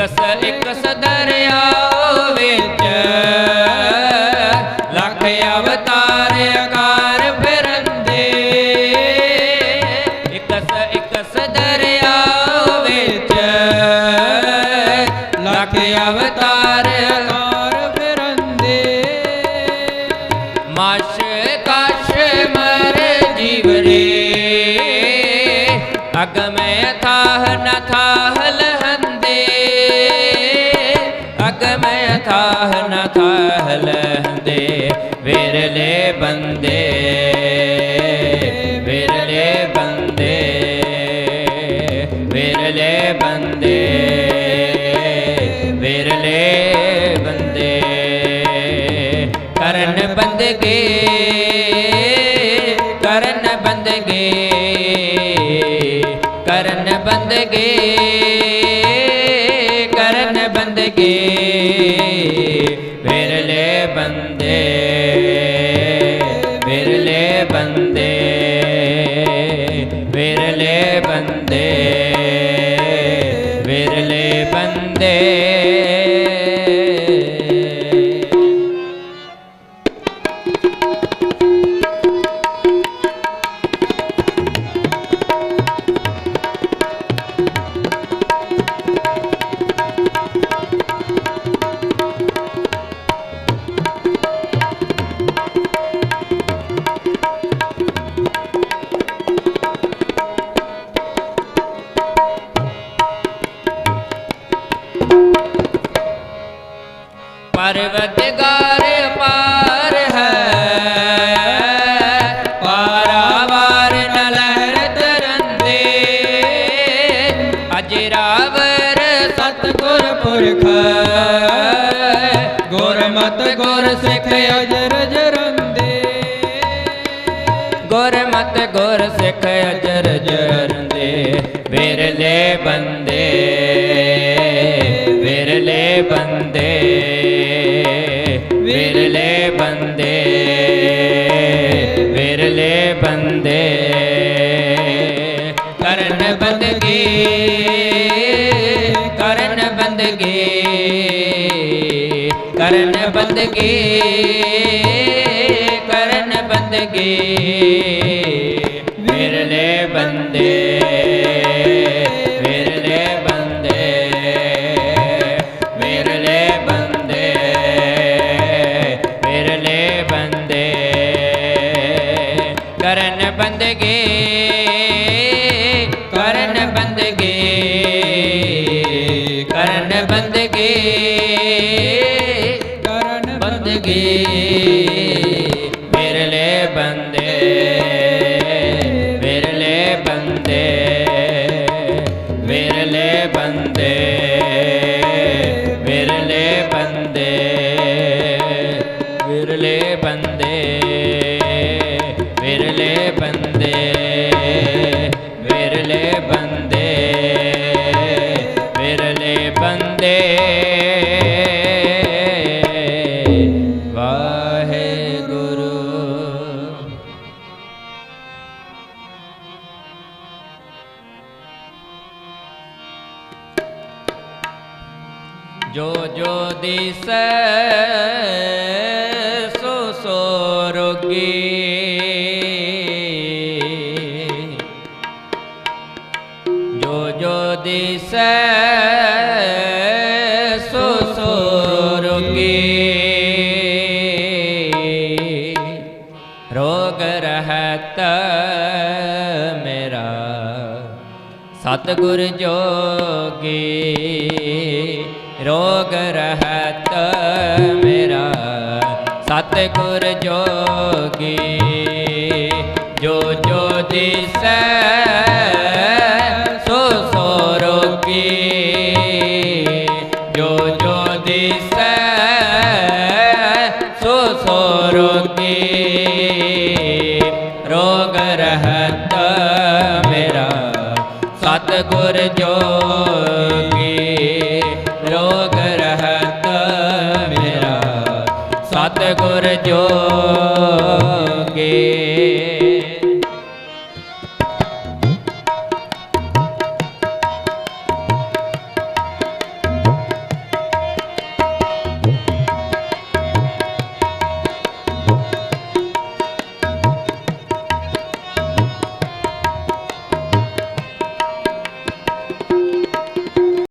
X x ਦਰਿਆ ਵਿੱਚ। ਲੱਖ ਅਵਤਾਰ ਆਕਾਰ ਫਿਰੰਦੇ ਦਰਿਆ ਵਿੱਚ। ਲੱਖ ਅਵਤਾਰ ਆਕਾਰ ਫਿਰੰਦੇ ਮਾਸ਼ ਕਾਸ਼ ਮਰ ਜੀਵਰੇ ਅਗਮੇ ਥਾਹ ਨਾ ਥਾਹ ਨ ਥਾਹ ਲਹੰਦੇ ਵਿਰਲੇ ਬੰਦੇ ਵਿਰਲੇ ਬੰਦੇ ਵਿਰਲੇ ਬੰਦੇ ਵਿਰਲੇ ਬੰਦੇ। ਕਰਨ ਬੰਦਗੇ ਕਰਨ ਬੰਦਗੇ ਕਰਨ ਬੰਦਗੇ vấn đề ਪਰਵਤਗਾਰ ਪਾਰ ਹੈ। ਪਾਰਾਵਾਰ ਨ ਲਹਿਰ ਤਰੰਦੇ ਅਜਰਾਵਰ ਸਤਗੁਰ ਪੁਰਖ ਗੁਰਮਤ ਗੁਰ ਸਿੱਖ ਅਜਰ ਜਰੰਦੇ। ਗੁਰਮਤ ਗੁਰ ਸਿੱਖ ਅਜਰ ਜਰੰਦੇ। ਵਿਰਲੇ ਬੰਦੇ ਵਿਰਲੇ ਬੰਦੇ। ਕਰਨ ਬੰਦਗੀ ਕਰਨ ਬੰਦਗੀ ਕਰਨ ਬੰਦਗੀ। ਵਿਰਲੇ ਬੰਦੇ ਵਿਰਲੇ ਬੰਦੇ ਵਿਰਲੇ ਬੰਦੇ ਵਿਰਲੇ ਬੰਦੇ, ਕਰਨ ਬੰਦਗੀ। ਬੰਦਗੀ ਕਰਨ ਬੰਦਗੀ। ਵਿਰਲੇ ਬੰਦੇ ਵਿਰਲੇ ਬੰਦੇ ਵਿਰਲੇ ਬੰਦੇ ਵਿਰਲੇ ਬੰਦੇ ਵਿਰਲੇ ਬੰਦੇ ਵਿਰਲੇ ਬੰਦੇ। वाहे गुरु जो जो दिस सो सो रोगी। जो जो दिस ਰਹਤ ਮੇਰਾ ਸਤਿਗੁਰ ਜੋਗੀ ਰੋਗ ਰਹਤ ਮੇਰਾ ਸਤਿਗੁਰ ਜੋਗੀ ਜੋ ਜੋ ਦਿਸੈ ਸਤ ਗੁਰ ਜੋਗੀ ਰੋਗ ਰਹਤ ਮੇਰਾ। ਸਤ ਗੁਰ ਜੋਗੀ।